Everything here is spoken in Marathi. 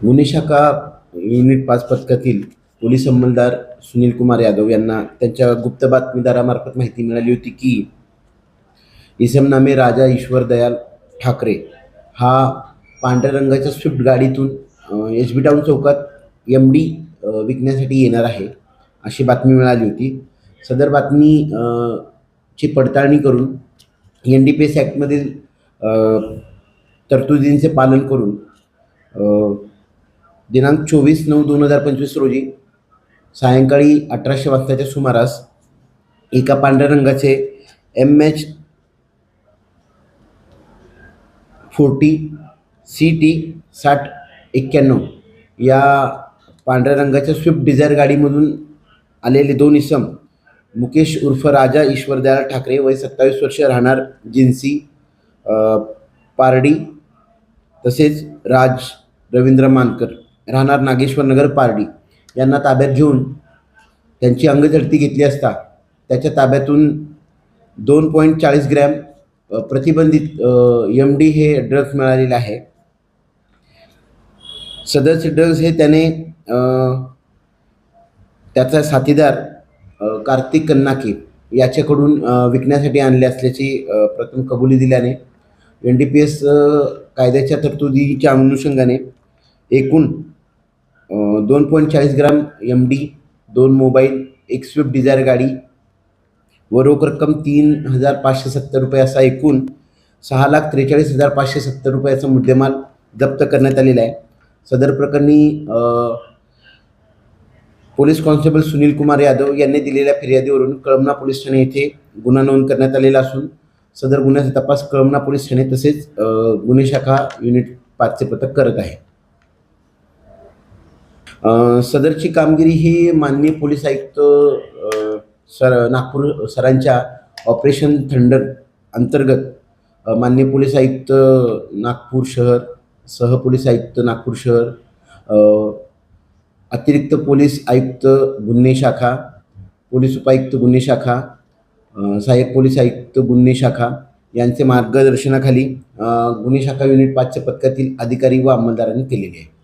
गुन्हे शाखा युनिट पाच पथकातील पोलीस अंमलदार सुनील कुमार यादव यांना त्यांच्या गुप्त बातमीदारामार्फत माहिती मिळाली होती की इसम नामे राजा ईश्वर दयाल ठाकरे हा पांढऱ्या रंगाच्या स्विफ्ट गाडीतून एच बी टाऊन चौकात एम डी विकण्यासाठी येणार आहे अशी बातमी मिळाली होती. सदर बातमी ची पडताळणी करून एन डी पी एस ॲक्टमधील तरतुदींचे पालन करून दिनांक चोवीस नऊ दोन हजार पंचवीस रोजी सायंकाळी अठराशे वाजताच्या सुमारास एका पांढऱ्या रंगाचे M H forty C T साठ एक्क्याण्णव या पांढऱ्या रंगाच्या स्विफ्ट डिझायर गाडीमधून आलेले दोन इसम मुकेश उर्फ राजा ईश्वरदयाल ठाकरे वय सत्तावीस वर्ष राहणार जिन्सी पारडी तसेच राज रवींद्र मानकर. राहणार नागेश्वर नगर पारडी. यांना ताब्यात घेऊन त्यांची अंगझडती घेतली असता त्याच्या ताब्यातून दोन पॉईंट चाळीस ग्रॅम प्रतिबंधित एम डी हे ड्रग्ज मिळालेले आहे. सदरचे ड्रग्ज हे त्याने त्याचा साथीदार कार्तिक कन्नाके याच्याकडून विकण्यासाठी आणले असल्याची प्रथम कबुली दिल्याने एन डी पी एस कायद्याच्या तरतुदीच्या अनुषंगाने एकूण दोन पॉईंट चाळीस ग्राम एम डी दोन मोबाईल एक स्विफ्ट डिझायर गाडी व रोख रक्कम तीन हजार पाचशे सत्तर रुपये असा एकूण सहा लाख त्रेचाळीस हजार पाचशे सत्तर रुपयाचा मुद्देमाल जप्त करण्यात आलेला आहे. सदर प्रकरणी पोलीस कॉन्स्टेबल सुनील कुमार यादव यांनी दिलेल्या फिर्यादीवरून कळमना पोलीस ठाणे येथे गुन्हा नोंद करण्यात आलेला असून सदर गुन्ह्याचा तपास कळमना पोलीस ठाणे तसेच गुन्हे शाखा युनिट पाचचे पथक करत आहे. सदरची कामगिरी ही माननीय पोलीस आयुक्त सर नागपूर सरांच्या ऑपरेशन थंडर अंतर्गत माननीय पोलीस आयुक्त नागपूर शहर सह पोलीस आयुक्त नागपूर शहर अतिरिक्त पोलीस आयुक्त गुन्हे शाखा पोलीस उपायुक्त गुन्हे शाखा सहाय्यक पोलीस आयुक्त गुन्हे शाखा यांचे मार्गदर्शनाखाली गुन्हे शाखा युनिट पाचच्या पथकातील अधिकारी व अंमलदारांनी केलेली आहे.